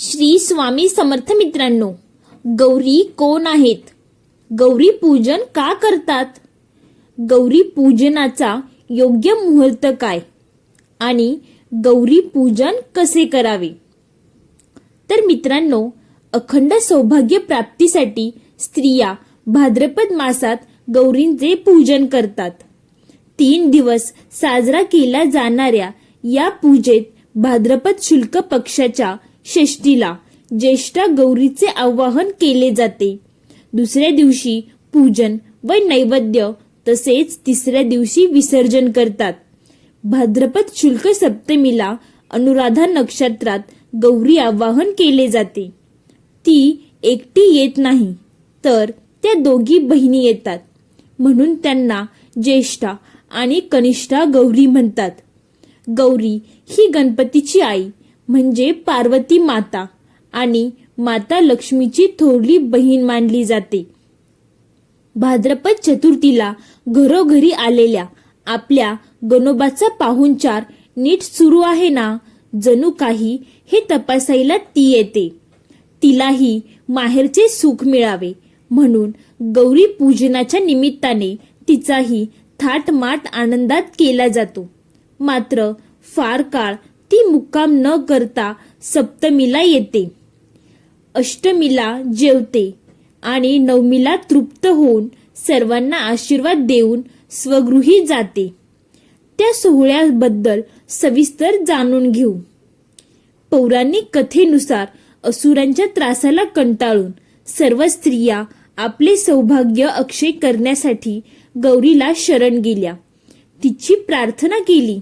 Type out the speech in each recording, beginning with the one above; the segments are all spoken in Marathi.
श्री स्वामी समर्थ मित्रांनो गौरी कोण आहेत? गौरी पूजन का करतात? गौरी पूजनाचा योग्य मुहूर्त काय? आणि गौरी पूजन कसे करावे? तर मित्रांनो अखंड सौभाग्य प्राप्तीसाठी स्त्रिया भाद्रपद मासात गौरींचे पूजन करतात. तीन दिवस साजरा केला जाणाऱ्या या पूजेत भाद्रपद शुल्क पक्षाच्या षष्टीला ज्येष्ठा गौरीचे आवाहन केले जाते. दुसऱ्या दिवशी पूजन व नैवेद्य तसेच तिसऱ्या दिवशी विसर्जन करतात. भाद्रपद शुल्क सप्तमीला अनुराधा नक्षत्रात गौरी आवाहन केले जाते. ती एकटी येत नाही तर त्या दोघी बहिणी येतात. म्हणून त्यांना ज्येष्ठा आणि कनिष्ठा गौरी म्हणतात. गौरी ही गणपतीची आई म्हणजे पार्वती माता आणि माता लक्ष्मीची थोरली बहीण मानली जाते. भाद्रपद चतुर्थीला घरोघरी आलेल्या आपल्या गणोबाचा पाहुणचार नीट सुरू आहे ना? जणू काही हे तपासायला ती येते. तिलाही माहेरचे सुख मिळावे. म्हणून गौरी पूजनाच्या निमित्ताने तिचाही थाटमाट आनंदात केला जातो. मात्र फार काळ ती मुक्काम न करता सप्तमीला येते. अष्टमीला जेवते आणि नवमीला तृप्त होऊन सर्वांना आशीर्वाद देऊन स्वगृही जाते. त्या सोहळ्याबद्दल सविस्तर जाणून घेऊ. पौराणिक कथेनुसार असुरांच्या त्रासाला कंटाळून सर्व स्त्रिया आपले सौभाग्य अक्षय करण्यासाठी गौरीला शरण गेल्या. तिची प्रार्थना केली.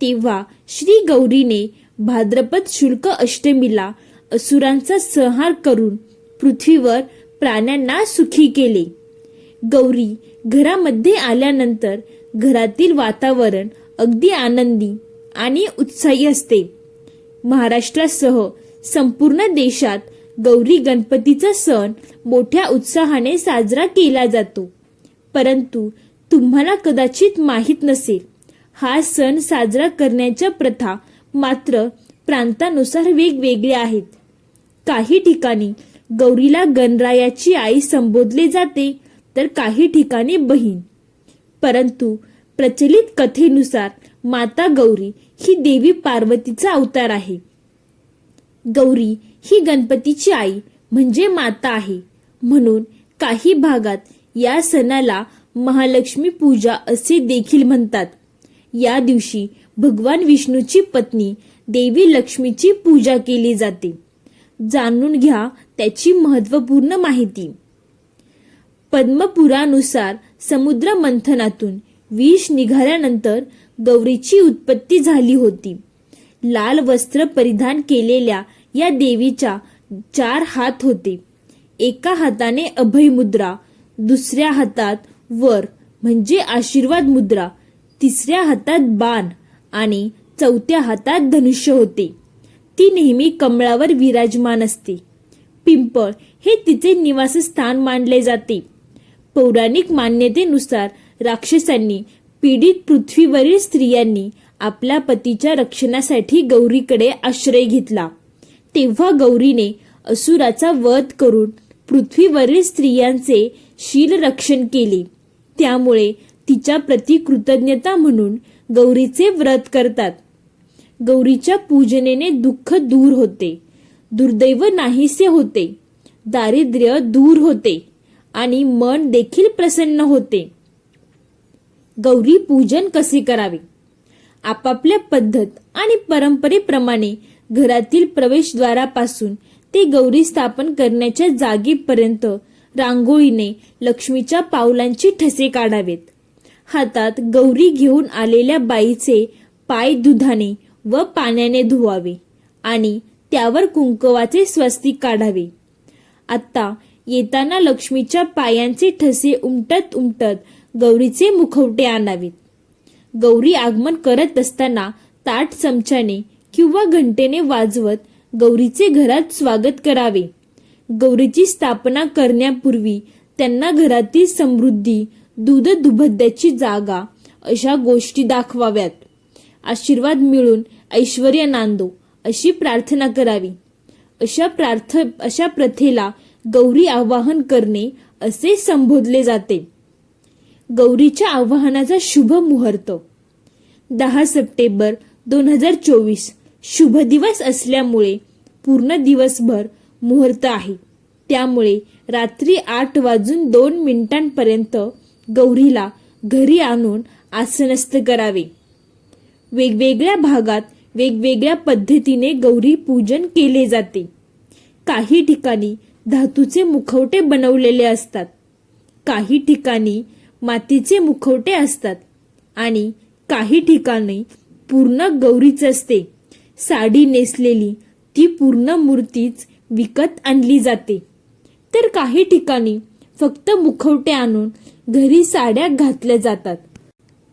तेव्हा श्री गौरीने भाद्रपद शुल्क अष्टमीला असुरांचा संहार करून पृथ्वीवर प्राण्यांना सुखी केले. गौरी घरामध्ये आल्यानंतर घरातील वातावरण अगदी आनंदी आणि उत्साही असते. महाराष्ट्रासह संपूर्ण देशात गौरी गणपतीचा सण मोठ्या उत्साहाने साजरा केला जातो. परंतु तुम्हाला कदाचित माहीत नसेल हा सण साजरा करण्याच्या प्रथा मात्र प्रांतानुसार वेगवेगळ्या आहेत. काही ठिकाणी गौरीला गणरायाची आई संबोधले जाते तर काही ठिकाणी बहीण. परंतु प्रचलित कथेनुसार माता गौरी ही देवी पार्वतीचा अवतार आहे. गौरी ही गणपतीची आई म्हणजे माता आहे. म्हणून काही भागात या सणाला महालक्ष्मी पूजा असे देखील म्हणतात. या दिवशी भगवान विष्णूची पत्नी देवी लक्ष्मीची पूजा केली जाते. जाणून घ्या त्याची महत्त्वपूर्ण माहिती. पद्मपुरानुसार समुद्र मंथनातून विष निघाल्यानंतर गौरीची उत्पत्ती झाली होती. लाल वस्त्र परिधान केलेल्या या देवीच्या चार हात होते. एका हाताने अभय मुद्रा दुसऱ्या हातात वर म्हणजे आशीर्वाद मुद्रा तिसऱ्या हातात बाण आणि चौथ्या हातात धनुष्य होते. ती नेहमी कमळावर विराजमान असते. पिंपळ हे तिचे निवासस्थान मानले जाते. पौराणिक मान्यतेनुसार राक्षसांनी पीडित पृथ्वीवरील स्त्रियांनी आपल्या पतीच्या रक्षणासाठी गौरीकडे आश्रय घेतला. तेव्हा गौरीने असुराचा वध करून पृथ्वीवरील स्त्रियांचे शील रक्षण केले. त्यामुळे तिच्या प्रती कृतज्ञता म्हणून गौरीचे व्रत करतात. गौरीच्या पूजनेने दुःख दूर होते. दुर्दैव नाहीसे होते. दारिद्र्य दूर होते आणि मन देखील प्रसन्न होते. गौरी पूजन कसे करावे? आपापल्या पद्धत आणि परंपरेप्रमाणे घरातील प्रवेशद्वारापासून ते गौरी स्थापन करण्याच्या जागेपर्यंत रांगोळीने लक्ष्मीच्या पावलांची ठसे काढावेत. हातात गौरी घेऊन आलेल्या बाईचे पाय दुधाने व पाण्याने धुवावे आणि त्यावर कुंकवाचे स्वस्तिक काढावे. आता येताना लक्ष्मीच्या पायांचे ठसे उमटत उमटत गौरीचे मुखवटे आणावेत. गौरी आगमन करत असताना ताट चमच्याने किंवा घंटेने वाजवत गौरीचे घरात स्वागत करावे. गौरीची स्थापना करण्यापूर्वी त्यांना घरातील समृद्धी दूध दुभद्याची जागा अशा गोष्टी दाखवाव्यात. आशीर्वाद मिळून ऐश्वर नांदो अशी प्रार्थना करावी. अशा प्रार्थ अशा प्रथेला गौरी आवाहन करणे असे संबोधले जाते. गौरीच्या आवाहनाचा शुभ मुहूर्त. दहा सप्टेंबर दोन हजार चोवीस शुभ दिवस असल्यामुळे पूर्ण दिवसभर मुहूर्त आहे. त्यामुळे रात्री आठ वाजून दोन मिनिटांपर्यंत गौरीला घरी आणून आसनस्थ करावे. वेगवेगळ्या भागात वेगवेगळ्या पद्धतीने गौरी पूजन केले जाते. काही ठिकाणी धातूचे मुखवटे बनवलेले असतात. काही ठिकाणी मातीचे मुखवटे असतात. आणि काही ठिकाणी पूर्ण गौरीच असते. साडी नेसलेली ती पूर्ण मूर्तीच विकत आणली जाते. तर काही ठिकाणी फक्त मुखवटे आणून घरी साड्या घातल्या जातात.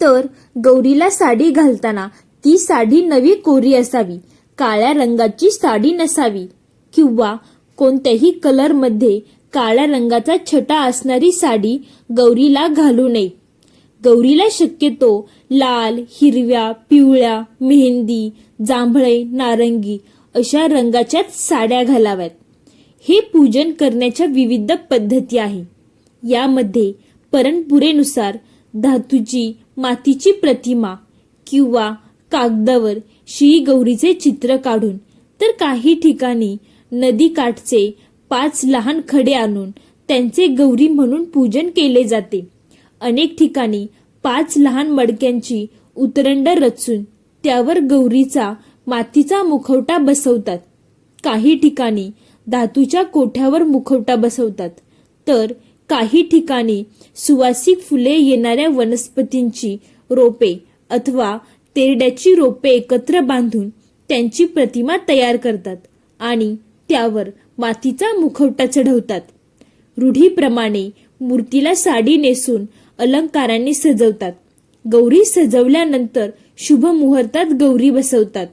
तर गौरीला साडी घालताना ती साडी नवी कोरी असावी काळ्या रंगाची साडी नसावी किंवा कोणत्याही कलरमध्ये काळ्या रंगाचा छटा असणारी साडी गौरीला घालू नये. गौरीला शक्यतो लाल हिरव्या पिवळ्या मेहंदी जांभळे नारंगी अशा रंगाच्याच साड्या घालाव्यात. हे पूजन करण्याच्या विविध पद्धती आहे यामध्ये परंपरेनुसार धातूची मातीची प्रतिमा किंवा कागदावर श्री गौरीचे चित्र काढून तर काही ठिकाणी नदीकाठचे पाच लहान खडे आणून त्यांचे गौरी म्हणून पूजन केले जाते. अनेक ठिकाणी पाच लहान मडक्यांची उतरंड रचून त्यावर गौरीचा मातीचा मुखवटा बसवतात. काही ठिकाणी धातूच्या कोठ्यावर मुखवटा बसवतात. तर काही ठिकाणी सुवासिक फुले येणाऱ्या वनस्पतींची रोपे अथवा तेरड्याची रोपे एकत्र बांधून त्यांची प्रतिमा तयार करतात आणि त्यावर मातीचा मुखवटा चढवतात. रूढीप्रमाणे मूर्तीला साडी नेसून अलंकारांनी सजवतात. गौरी सजवल्यानंतर शुभ मुहूर्तात गौरी बसवतात.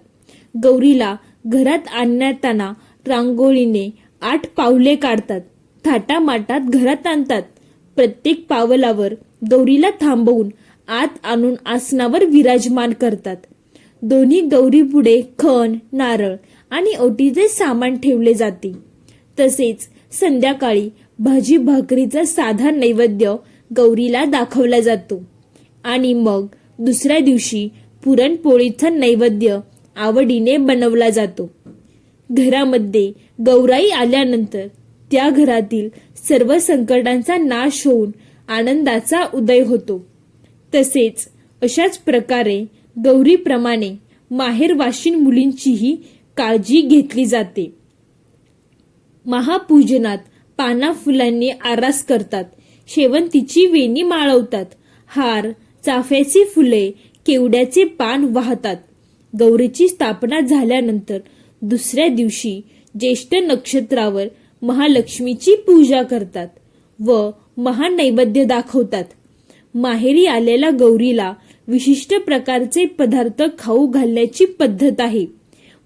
गौरीला घरात आणण्याताना रांगोळीने आठ पावले काढतात. थाटामाटात घरात आणतात. प्रत्येक पावलावर गौरीला थांबवून आत आणून आसनावर विराजमान करतात. दोन्ही गौरी पुढे खण नारळ आणि ओटीचे सामान ठेवले जाते. तसेच संध्याकाळी भाजी भाकरीचा साधा नैवेद्य गौरीला दाखवला जातो. आणि मग दुसऱ्या दिवशी पुरणपोळीचा नैवेद्य आवडीने बनवला जातो. घरामध्ये गौराई आल्यानंतर त्या घरातील सर्व संकटांचा नाश होऊन आनंदाचा उदय होतो. तसेच अशाच प्रकारे गौरीप्रमाणे माहेरवाशीन मुलींचीही काळजी घेतली जाते. महापूजनात पाना फुलांनी आरास करतात. शेवंतीची वेणी माळवतात. हार चाफ्याची फुले केवड्याचे पान वाहतात. गौरीची स्थापना झाल्यानंतर दुसऱ्या दिवशी ज्येष्ठ नक्षत्रावर महालक्ष्मीची पूजा करतात व महान नैवेद्य दाखवतात. माहेरी आलेल्या गौरीला विशिष्ट प्रकारचे पदार्थ खाऊ घालण्याची पद्धत आहे.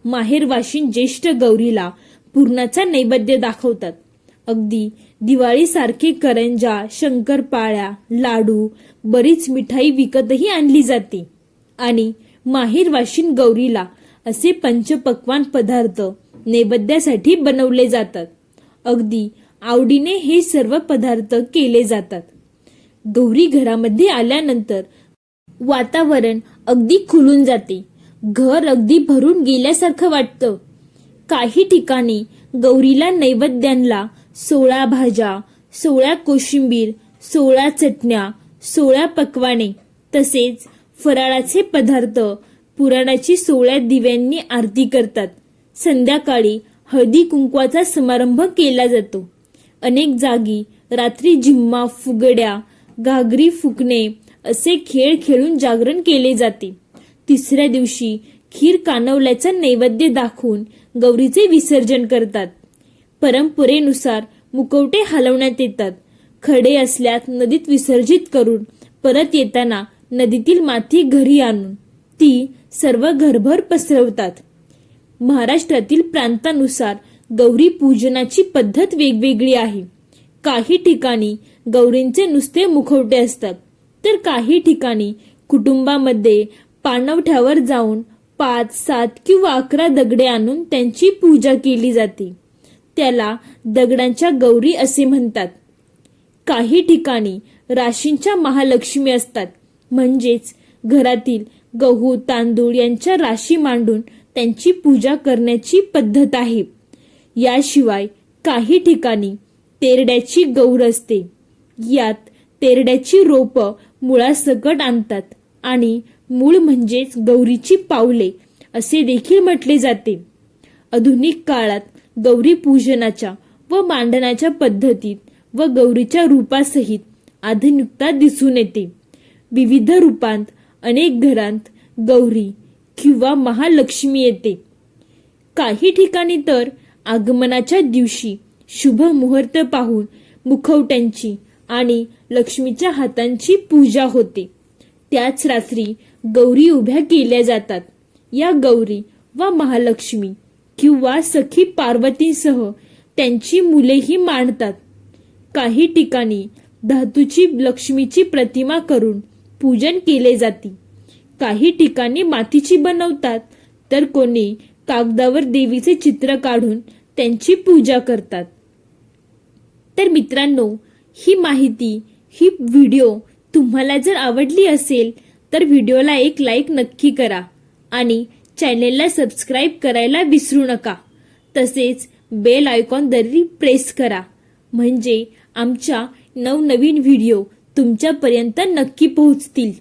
माहेरवाशीन ज्येष्ठ गौरीला पूर्णाचा नैवेद्य दाखवतात. अगदी दिवाळीसारखे करंजा शंकरपाळ्या लाडू बरीच मिठाई विकतही आणली जाते. आणि माहेरवाशीन गौरीला असे पंचपक्वान पदार्थ नैवेद्यासाठी बनवले जातात. अगदी आवडीने हे सर्व पदार्थ केले जातात. गौरी घरामध्ये आल्यानंतर वातावरण अगदी खुलून जाते. घर अगदी भरून गेल्यासारखं वाटतं. काही ठिकाणी गौरीला नैवेद्यांना सोळा भाज्या सोळा कोशिंबीर सोळा चटण्या सोळा पकवाने तसेच फराळाचे पदार्थ पुराणाची सोळ्या दिव्यांनी आरती करतात. संध्याकाळी हळदी कुंकवाचा समारंभ केला जातो. अनेक जागी रात्री झिम्मा फुगड्या घागरी फुकणे असे खेळ खेळून जागरण केले जाते. तिसऱ्या दिवशी खीर कानवल्याचा नैवेद्य दाखवून गौरीचे विसर्जन करतात. परंपरेनुसार मुकवटे हलवण्यात येतात. खडे असल्यास नदीत विसर्जित करून परत येताना नदीतील माती घरी आणून ती सर्व घरभर पसरवतात. महाराष्ट्रातील प्रांतानुसार गौरी पूजनाची पद्धत वेगवेगळी आहे. काही ठिकाणी गौरींचे नुसते मुखवटे असतात. तर काही ठिकाणी कुटुंबामध्ये पाणवठ्यावर जाऊन पाच सात किंवा अकरा दगडे आणून त्यांची पूजा केली जाते. त्याला दगडांच्या गौरी असे म्हणतात. काही ठिकाणी राशींच्या महालक्ष्मी असतात. म्हणजेच घरातील गहू तांदूळ यांच्या राशी मांडून त्यांची पूजा करण्याची पद्धत आहे. याशिवाय काही ठिकाणी तेरड्याची गौर असते. यात तेरड्याची रोपं मुळासकट आणतात आणि मूळ म्हणजेच गौरीची पावले असे देखील म्हटले जाते. आधुनिक काळात गौरी पूजनाच्या व मांडण्याच्या पद्धतीत व गौरीच्या रूपासहित आधुनिकता दिसून येते. विविध रूपांत अनेक घरांत गौरी किंवा महालक्ष्मी येते. काही ठिकाणी तर आगमनाच्या दिवशी शुभ मुहूर्त पाहून मुखवट्यांची आणि लक्ष्मीच्या हातांची पूजा होते. त्याच रात्री गौरी उभ्या केल्या जातात. या गौरी व महालक्ष्मी किंवा सखी पार्वतीसह त्यांची मुलेही मांडतात काही ठिकाणी धातूची लक्ष्मीची प्रतिमा करून पूजन केले जाते. काही ठिकाणी मातीची बनवतात तर कोणी कागदावर देवीचे चित्र काढून त्यांची पूजा करतात. तर मित्रांनो ही माहिती ही व्हिडिओ तुम्हाला जर आवडली असेल तर व्हिडिओला एक लाईक नक्की करा आणि चॅनेलला सबस्क्राईब करायला विसरू नका. तसेच बेल आयकॉन दरी प्रेस करा. म्हणजे आमच्या नवनवीन व्हिडिओ तुमच्यापर्यंत नक्की पोहोचतील.